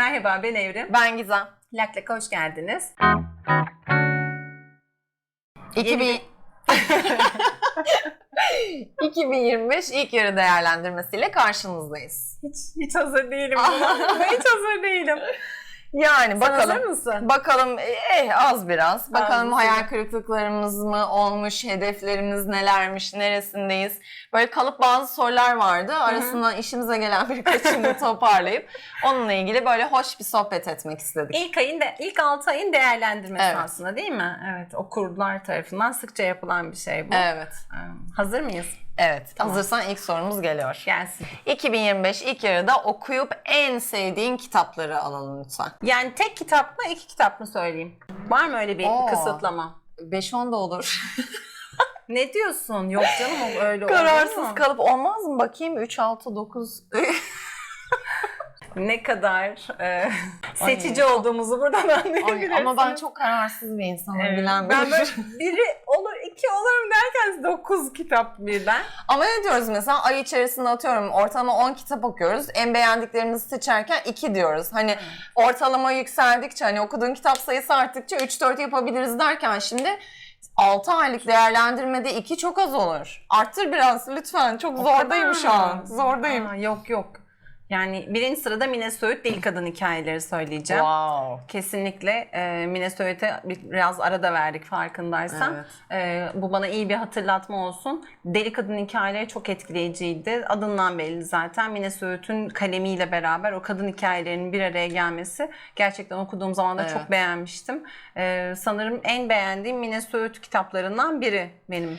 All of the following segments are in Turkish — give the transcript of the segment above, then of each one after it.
Merhaba ben Evrim. Ben Gizem. Lak Lak'a hoş geldiniz. 2000... 2025 ilk yarı değerlendirmesiyle karşınızdayız. Hiç, hiç hazır değilim hiç hazır değilim. Yani Sen bakalım. hazır mısın? Bakalım eh az biraz. Bakalım Az hayal kırıklıklarımız mı olmuş, hedeflerimiz nelermiş, neresindeyiz. Böyle kalıp bazı sorular vardı. Arasından işimize gelen birkaçını toparlayıp onunla ilgili böyle hoş bir sohbet etmek istedik. İlk ayın de, ilk 6 ayın değerlendirmesi Evet. aslında değil mi? Evet. Okurlar tarafından sıkça yapılan bir şey bu. Evet. Ee, Hazır mıyız? Evet. Tamam. Hazırsan ilk sorumuz geliyor. Gelsin. 2025 ilk yarıda okuyup en sevdiğin kitapları alalım lütfen. Yani tek kitap mı iki kitap mı söyleyeyim? Var mı öyle bir Oo. kısıtlama? 5-10 da olur. Ne diyorsun? Yok canım öyle olur Kararsız mu? kalıp olmaz mı? Bakayım 3, 6, 9. Ne kadar e, seçici olduğumuzu buradan anlayabilirsiniz. Ama ben çok kararsız bir insanım Evet. bilen Ben böyle biri olur iki olur mu derken dokuz kitap birden. Ama ne diyoruz mesela ay içerisinde atıyorum ortalama 10 kitap okuyoruz. En beğendiklerimizi seçerken 2 diyoruz. Hani ortalama yükseldikçe hani okuduğun kitap sayısı arttıkça 3-4 yapabiliriz derken şimdi 6 aylık değerlendirmede 2 çok az olur. Arttır biraz lütfen. Çok zordayım şu an. Zordayım. Aa, yok yok. Yani birinci sırada Mine Söğüt Deli Kadın hikayeleri söyleyeceğim. Wow. Kesinlikle e, Mine Söğüt'e biraz arada verdik farkındaysan. Evet. E, bu bana iyi bir hatırlatma olsun. Deli Kadın hikayeleri çok etkileyiciydi. Adından belli zaten. Mine Söğüt'ün kalemiyle beraber o kadın hikayelerinin bir araya gelmesi gerçekten okuduğum zaman da Evet. çok beğenmiştim. E, sanırım en beğendiğim Mine Söğüt kitaplarından biri benim.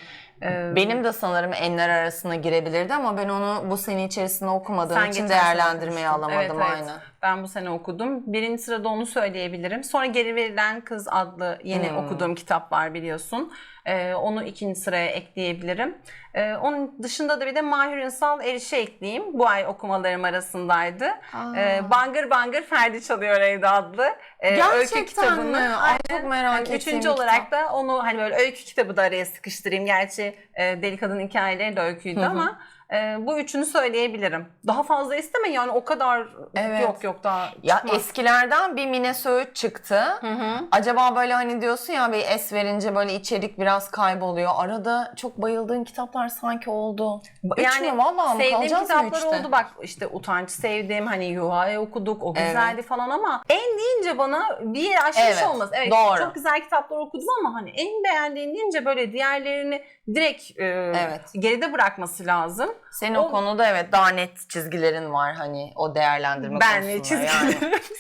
Benim de sanırım enler arasına girebilirdi ama ben onu bu sene içerisinde okumadığım Sen için geçen sene değerlendirmeye okumuştun. alamadım Evet, evet. aynen. Ben bu sene okudum. Birinci sırada onu söyleyebilirim. Sonra Geri Verilen Kız adlı yeni Hmm. okuduğum kitap var biliyorsun. Ee, onu ikinci sıraya ekleyebilirim. Ee, onun dışında da bir de Mahir Ünsal Eriş'e ekleyeyim. Bu ay okumalarım arasındaydı. Aa. Ee, Bangır Bangır Ferdi Çalıyor Evde adlı e, öykü kitabını. mi? Ay, çok merak Yani Üçüncü olarak kitap. da onu hani böyle öykü kitabı da araya sıkıştırayım. Gerçi e, Deli Kadın hikayeleri de öyküydü Hı hı. ama e, bu üçünü söyleyebilirim. Daha fazla isteme yani o kadar Evet. yok yok daha Ya çıkmaz. eskilerden bir Mine Söğüt çıktı. Hı hı. Acaba böyle hani diyorsun ya bir es verince böyle içerik biraz kayboluyor. Arada çok bayıldığın kitaplar sanki oldu. Üç mü valla mı? sevdiğim Kalacağız kitaplar üçte? oldu bak işte Utanç sevdim hani Yuha'yı okuduk o Evet. güzeldi falan ama en deyince bana bir yer aşmış Evet, olmaz. Evet doğru. çok güzel kitaplar okudum ama hani en beğendiğin deyince böyle diğerlerini direkt e, Evet. geride bırakması lazım. Senin O- o, konuda evet daha net çizgilerin var hani o değerlendirme Ben konusunda. ne çizgilerim. Yani.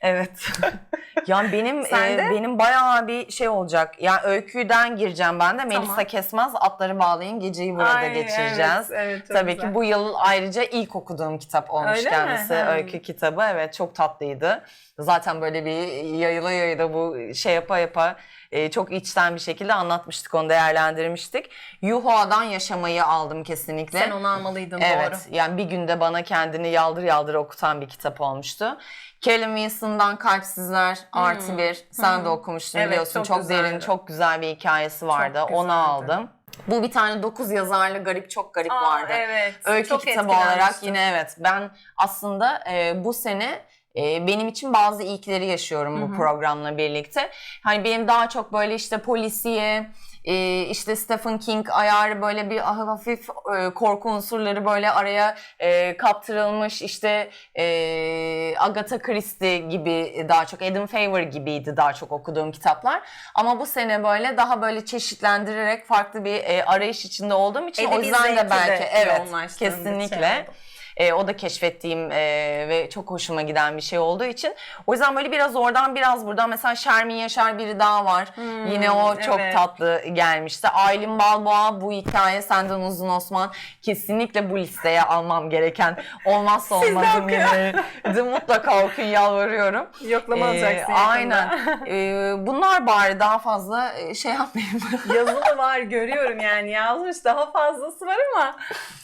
Evet. yani benim e, benim bayağı bir şey olacak. Yani öyküden gireceğim ben de. Melisa Tamam. Kesmez Atları Bağlayın Geceyi Burada Ay, geçireceğiz. Evet, evet, Tabii güzel. ki bu yıl ayrıca ilk okuduğum kitap olmuş Öyle mi? kendisi. Ha. Öykü kitabı. Evet çok tatlıydı. Zaten böyle bir yayıla yayıla bu şey yapa yapa e, çok içten bir şekilde anlatmıştık onu değerlendirmiştik. Yuhua'dan yaşamayı aldım kesinlikle. Sen onu almalıydın Evet doğru. yani bir günde bana kendini yaldır yaldır okutan bir kitap olmuştu. Callum Wilson'dan Kalpsizler artı bir. Sen de okumuştun Evet, biliyorsun. çok Çok, derin, çok güzel bir hikayesi vardı. Onu aldım. Bu bir tane dokuz yazarlı garip çok garip Aa, vardı. Evet. Öykü çok kitabı olarak yine evet ben aslında e, bu sene e, benim için bazı ilkleri yaşıyorum bu programla birlikte. Hani benim daha çok böyle işte polisiye, e, işte Stephen King ayarı böyle bir ah- hafif e, korku unsurları böyle araya e, kaptırılmış işte e, Agatha Christie gibi daha çok Adam Favor gibiydi daha çok okuduğum kitaplar. Ama bu sene böyle daha böyle çeşitlendirerek farklı bir e, arayış içinde olduğum için o Edebi yüzden zevki de belki evet şey kesinlikle. oldu. E, o da keşfettiğim e, ve çok hoşuma giden bir şey olduğu için. O yüzden böyle biraz oradan biraz buradan mesela Şermin Yaşar biri daha var. Yine o çok Hmm, evet. tatlı gelmişti. Aylin Balboğa bu hikaye senden uzun Osman kesinlikle bu listeye almam gereken olmazsa olmazım yine. Mutlaka okuyun yalvarıyorum. Yoklama Ee, alacaksın. Aynen. Ee, bunlar bari daha fazla e, şey yapmayayım. Yazılı var görüyorum yani yazmış daha fazlası var ama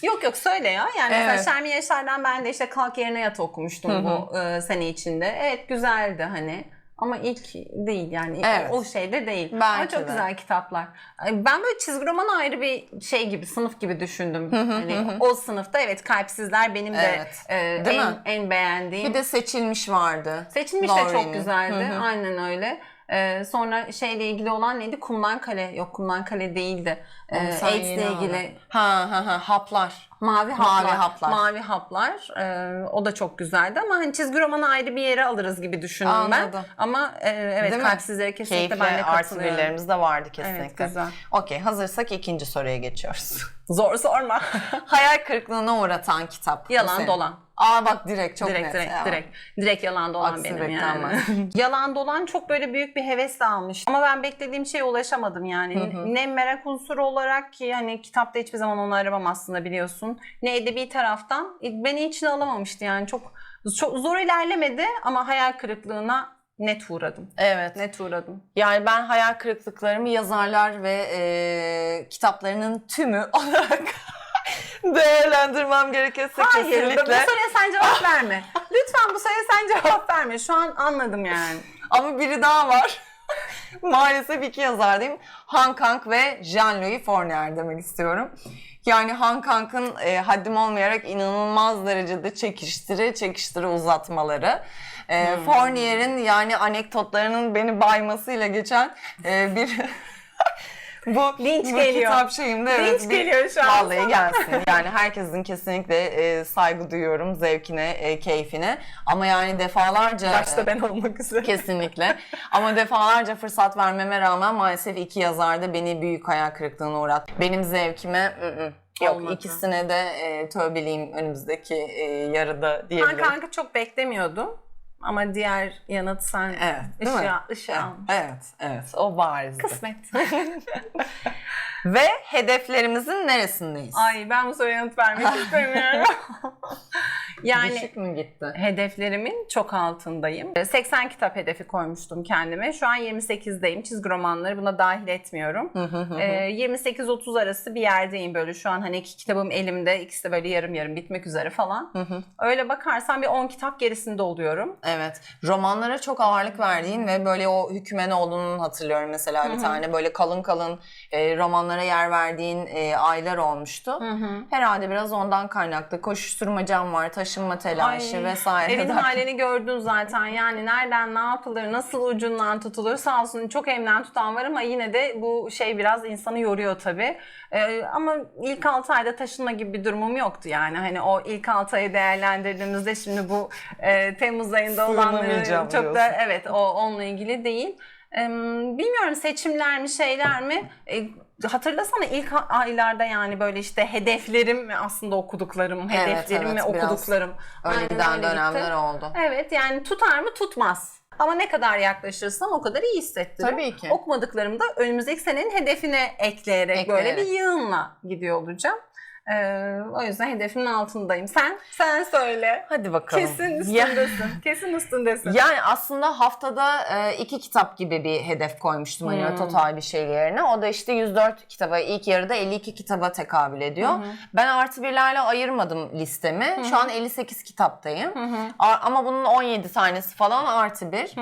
yok yok söyle ya. Yani Evet. mesela Şermin Yaşar'dan ben de işte Kalk Yerine Yat okumuştum Hı hı. bu e, sene içinde. Evet güzeldi hani Ama ilk değil yani Evet. o şeyde değil. Ama Belki çok de. güzel kitaplar. Ben böyle çizgi roman ayrı bir şey gibi, sınıf gibi düşündüm. hani o sınıfta evet Kalpsizler benim de Evet. e, Değil en, mi? en beğendiğim. Bir de seçilmiş vardı. Seçilmiş de Lauren'in. çok güzeldi. Hı hı. Aynen öyle. Ee, sonra şeyle ilgili olan neydi? Kumdan Kale. Yok Kumdan Kale değildi. Ee, AIDS'le ilgili. Ha ha ha haplar. Mavi haplar. Mavi haplar. Mavi haplar. Ee, o da çok güzeldi ama hani çizgi romanı ayrı bir yere alırız gibi düşündüm ben. Anladım. Ama e, evet Değil mi? kalpsizlere kesinlikle Keyifli ben de artı katılıyorum. birlerimiz de vardı kesinlikle. Evet güzel. Okey hazırsak ikinci soruya geçiyoruz. Zor sorma. Hayal kırıklığına uğratan kitap. Yalan senin. dolan. Aa bak direkt çok direkt net. direkt ya. direkt. Direkt yalan dolan Aksi benim yani. yalan dolan çok böyle büyük bir hevesle almıştım. Ama ben beklediğim şeye ulaşamadım yani. Ne merak unsuru olarak ki hani kitapta hiçbir zaman onu aramam aslında biliyorsun. Ne edebi taraftan beni içine alamamıştı yani çok çok zor ilerlemedi ama hayal kırıklığına net uğradım. Evet. Net uğradım. Yani ben hayal kırıklıklarımı yazarlar ve e, kitaplarının tümü olarak değerlendirmem gerekirse Hayır, bu kesinlikle. soruya sen cevap verme. Lütfen bu soruya sen cevap verme. Şu an anladım yani. Ama biri daha var. Maalesef iki yazar diyeyim. Han Kang ve Jean-Louis Fournier demek istiyorum. Yani Han Kang'ın e, haddim olmayarak inanılmaz derecede çekiştire çekiştire uzatmaları. E, Hmm. Fournier'in yani anekdotlarının beni baymasıyla geçen e, bir bu, Linç bu geliyor. kitap şeyimde Linç evet, bir- geliyor şu an Vallahi gelsin. Yani herkesin kesinlikle e, saygı duyuyorum zevkine, e, keyfine. Ama yani defalarca Başta ben olmak üzere. Kesinlikle. Ama defalarca fırsat vermeme rağmen maalesef iki yazar da beni büyük hayal kırıklığına uğrattı. Benim zevkime ı-ı. yok Olmadı. ikisine de e, tövbeliyim önümüzdeki e, yarıda Ben diyebilirim. kanka çok beklemiyordum. Ama diğer yanıt sen Evet, değil mi? ışığa, ışığa almış. Evet, evet. O barizdi. Kısmet. Ve hedeflerimizin neresindeyiz? Ay ben bu soruya yanıt vermek istemiyorum. yani Düşük mü gitti? hedeflerimin çok altındayım. 80 kitap hedefi koymuştum kendime. Şu an 28'deyim. Çizgi romanları buna dahil etmiyorum. Ee, 28-30 arası bir yerdeyim böyle. Şu an hani iki kitabım elimde. İkisi de böyle yarım yarım bitmek üzere falan. Öyle bakarsan bir 10 kitap gerisinde oluyorum. Evet. Romanlara çok ağırlık verdiğin ve böyle o Hükümenoğlu'nun hatırlıyorum mesela bir tane böyle kalın kalın e, romanlara yer verdiğin e, aylar olmuştu. Herhalde biraz ondan kaynaklı. Koşuşturmacam var, taşınma telaşı Ay, vesaire. Evin halini gördün zaten. Yani nereden ne yapılır, nasıl ucundan tutulur. Sağ olsun çok evden tutan var ama yine de bu şey biraz insanı yoruyor tabii. Ee, ama ilk 6 ayda taşınma gibi bir durumum yoktu yani. Hani o ilk 6 ayı değerlendirdiğimizde şimdi bu e, Temmuz ayında olanları Sığınamayacağım çok da evet o onunla ilgili değil. Ee, bilmiyorum seçimler mi şeyler mi? Ee, hatırlasana ilk aylarda yani böyle işte hedeflerim ve aslında okuduklarım, Evet, hedeflerim evet, okuduklarım. Öyle Aynen giden öyle dönemler gitti. oldu. Evet yani tutar mı tutmaz. Ama ne kadar yaklaşırsam o kadar iyi hissettiririm. Tabii ki. Okumadıklarımı da önümüzdeki senenin hedefine ekleyerek, böyle Ekleyerek. bir yığınla gidiyor olacağım. Ee, o yüzden hedefimin altındayım. Sen? Sen söyle. Hadi bakalım. Kesin üstündesin. Kesin üstündesin. Yani aslında haftada e, iki kitap gibi bir hedef koymuştum hani Hmm. total bir şey yerine. O da işte 104 kitaba, ilk yarıda 52 kitaba tekabül ediyor. Ben artı birlerle ayırmadım listemi. Şu an 58 kitaptayım. A- Ama bunun 17 tanesi falan artı bir.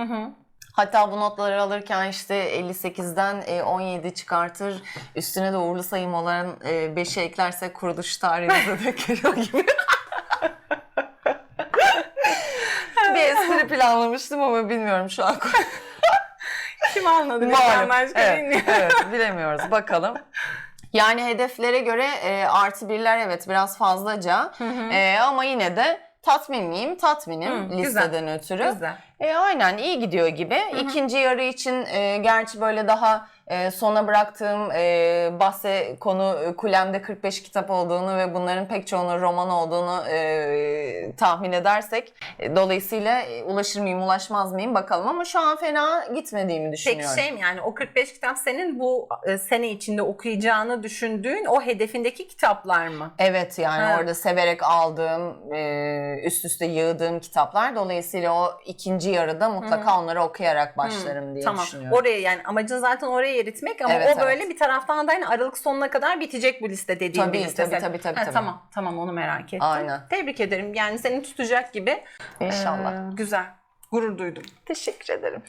Hatta bu notları alırken işte 58'den e, 17 çıkartır. Üstüne de uğurlu sayım olan 5'i eklerse kuruluş tarihimize geliyor gibi. bir espri planlamıştım ama bilmiyorum şu an. Kim anladı? Malum. Başka evet, evet, bilemiyoruz. Bakalım. Yani hedeflere göre e, artı birler evet biraz fazlaca. E, ama yine de tatmin miyim? Tatminim Hı, listeden ötürü. Güzel. E, aynen iyi gidiyor gibi. İkinci yarı için e, gerçi böyle daha e, sona bıraktığım e, bahse konu e, Kulem'de 45 kitap olduğunu ve bunların pek çoğunun roman olduğunu e, tahmin edersek e, dolayısıyla e, ulaşır mıyım ulaşmaz mıyım bakalım ama şu an fena gitmediğimi düşünüyorum. Peki şey mi yani o 45 kitap senin bu e, sene içinde okuyacağını düşündüğün o hedefindeki kitaplar mı? Evet yani Ha. orada severek aldığım, e, üst üste yığdığım kitaplar. Dolayısıyla o ikinci yarıda mutlaka onları okuyarak başlarım diye Tamam. düşünüyorum. Oraya yani amacın zaten oraya eritmek ama Evet, o böyle evet. bir taraftan da hani Aralık sonuna kadar bitecek bu liste dediğin Tabii, bir liste. tabii, tabii, tabii, Ha, tabii. Tamam tamam onu merak ettim. Aynen. Tebrik ederim. Yani seni tutacak gibi. İnşallah. Ee, güzel. Gurur duydum. Teşekkür ederim.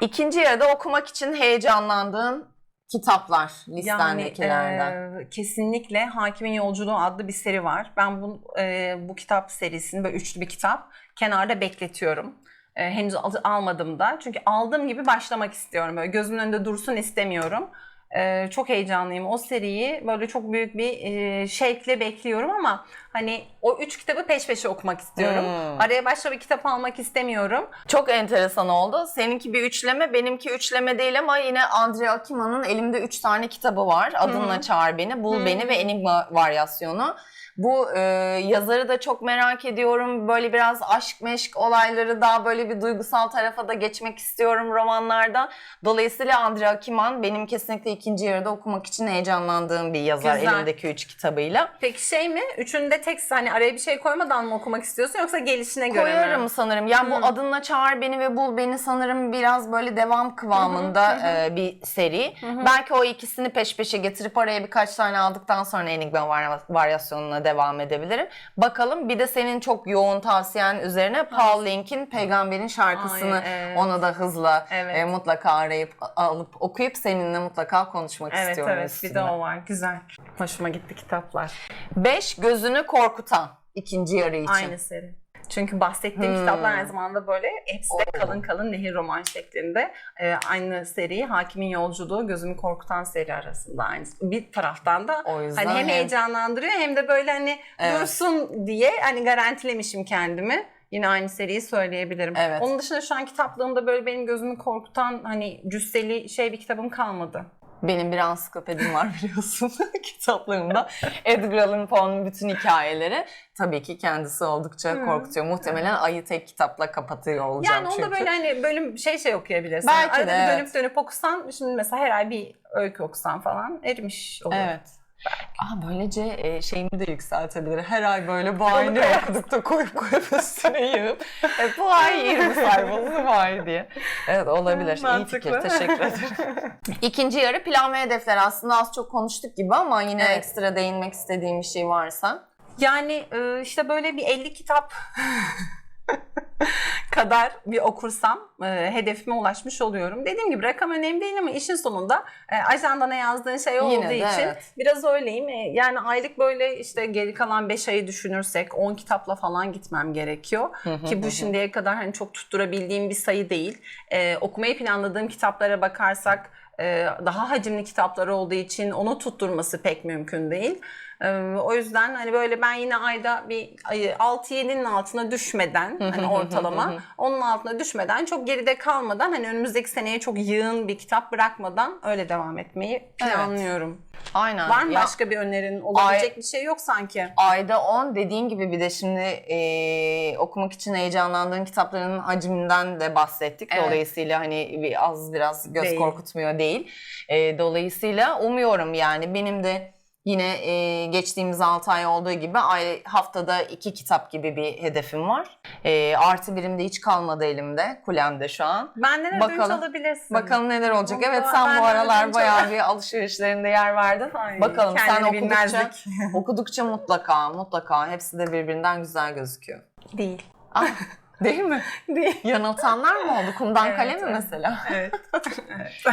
İkinci yarıda okumak için heyecanlandığın kitaplar listendekilerden. Yani e, kesinlikle Hakimin Yolculuğu adlı bir seri var. Ben bu e, bu kitap serisini böyle üçlü bir kitap kenarda bekletiyorum. E, henüz al- almadım da. Çünkü aldığım gibi başlamak istiyorum. Böyle gözümün önünde dursun istemiyorum. E, çok heyecanlıyım. O seriyi böyle çok büyük bir e, şevkle bekliyorum ama hani o üç kitabı peş peşe okumak istiyorum. Hmm. Araya başka bir kitap almak istemiyorum. Çok enteresan oldu. Seninki bir üçleme, benimki üçleme değil ama yine Andrea Akima'nın elimde üç tane kitabı var. Adınla Hı. Çağır Beni, Bul Hı. Beni ve Enigma Varyasyonu. Bu e, yazarı da çok merak ediyorum. Böyle biraz aşk meşk olayları daha böyle bir duygusal tarafa da geçmek istiyorum romanlarda. Dolayısıyla Andrea Akiman benim kesinlikle ikinci yarıda okumak için heyecanlandığım bir yazar Güzel. elimdeki üç kitabıyla. Peki şey mi? Üçünde tek hani araya bir şey koymadan mı okumak istiyorsun yoksa gelişine göre mi? Koyarım sanırım. Yani Hı. bu adınla çağır beni ve bul beni sanırım biraz böyle devam kıvamında Hı hı, e, bir seri. hı. Belki o ikisini peş peşe getirip araya birkaç tane aldıktan sonra Enigma var- varyasyonuna devam edebilirim. Bakalım bir de senin çok yoğun tavsiyen üzerine Paul Link'in Peygamberin şarkısını Ay, evet. onu da hızla Evet. e, mutlaka arayıp alıp okuyup seninle mutlaka konuşmak Evet istiyorum. evet bir de o var. Güzel. Hoşuma gitti kitaplar. 5 gözünü korkutan ikinci yarı için. Aynı seri. Çünkü bahsettiğim Hmm. kitaplar aynı zamanda böyle hepsi de kalın kalın nehir roman şeklinde. Ee, aynı seri Hakimin Yolculuğu Gözümü Korkutan seri arasında aynı. Bir taraftan da O yüzden hani hem hem- heyecanlandırıyor hem de böyle hani Evet. dursun diye hani garantilemişim kendimi. Yine aynı seriyi söyleyebilirim. Evet. Onun dışında şu an kitaplığımda böyle benim gözümü korkutan hani cüsseli şey bir kitabım kalmadı. Benim bir ansiklopedim var biliyorsun kitaplığımda. Edgar Allan Poe'nun bütün hikayeleri. Tabii ki kendisi oldukça korkutuyor. Muhtemelen ayı tek kitapla kapatıyor olacağım Yani çünkü. da böyle hani bölüm şey şey okuyabilirsin. Belki Arada de, evet. dönüp dönüp okusan şimdi mesela her ay bir öykü okusan falan erimiş oluyor. Evet. Aa, böylece e, şeyimi de yükseltebilir. Her ay böyle bu ay ne Evet. okuduk da koyup koyup üstüne yığıp e, bu ay 20 sayfalı bu ay diye. Evet olabilir. İyi Mantıklı. fikir. Teşekkür ederim. İkinci yarı plan ve hedefler. Aslında az çok konuştuk gibi ama yine Evet. ekstra değinmek istediğim bir şey varsa. Yani işte böyle bir 50 kitap kadar bir okursam e, hedefime ulaşmış oluyorum. Dediğim gibi rakam önemli değil ama işin sonunda e, ajandana yazdığın şey Yine olduğu de için evet. biraz öyleyim. E, yani aylık böyle işte geri kalan 5 ayı düşünürsek 10 kitapla falan gitmem gerekiyor. Ki bu şimdiye kadar hani çok tutturabildiğim bir sayı değil. E, okumayı planladığım kitaplara bakarsak e, daha hacimli kitaplar olduğu için onu tutturması pek mümkün değil. E, o yüzden hani böyle ben yine ayda bir ay- 6-7'nin altına düşmeden hani ortalama onun altına düşmeden çok geride kalmadan hani önümüzdeki seneye çok yığın bir kitap bırakmadan öyle devam etmeyi planlıyorum. Aynen. Var mı Ya- başka bir önerin? Olabilecek bir şey yok sanki. Ayda 10 dediğin gibi bir de şimdi e, okumak için heyecanlandığın kitapların hacminden de bahsettik. Evet. Dolayısıyla hani bir az biraz göz Değil. korkutmuyor değil. E, dolayısıyla umuyorum yani benim de yine e, geçtiğimiz 6 ay olduğu gibi ay, haftada 2 kitap gibi bir hedefim var. E, artı birim de hiç kalmadı elimde. Kulemde şu an. Benden ödünç Bakalım. alabilirsin. Bakalım neler olacak. Vallahi Evet sen bu aralar bayağı bir alışverişlerinde yer verdin. Ay, Bakalım sen okudukça, okudukça mutlaka mutlaka hepsi de birbirinden güzel gözüküyor. Değil. Ah, değil mi? Değil. Yanıltanlar mı oldu? Kumdan Evet, kale mi evet. mesela? Evet.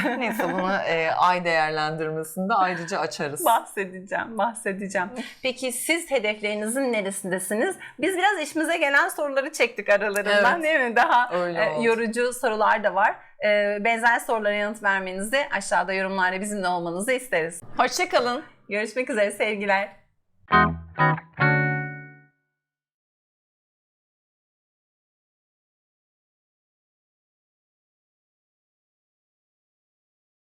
Neyse bunu e, ay değerlendirmesinde ayrıca açarız. bahsedeceğim, bahsedeceğim. Peki siz hedeflerinizin neresindesiniz? Biz biraz işimize gelen soruları çektik aralarından Evet. değil mi? Daha e, yorucu sorular da var. E, benzer sorulara yanıt vermenizi aşağıda yorumlarda bizimle olmanızı isteriz. Hoşçakalın. Görüşmek üzere sevgiler.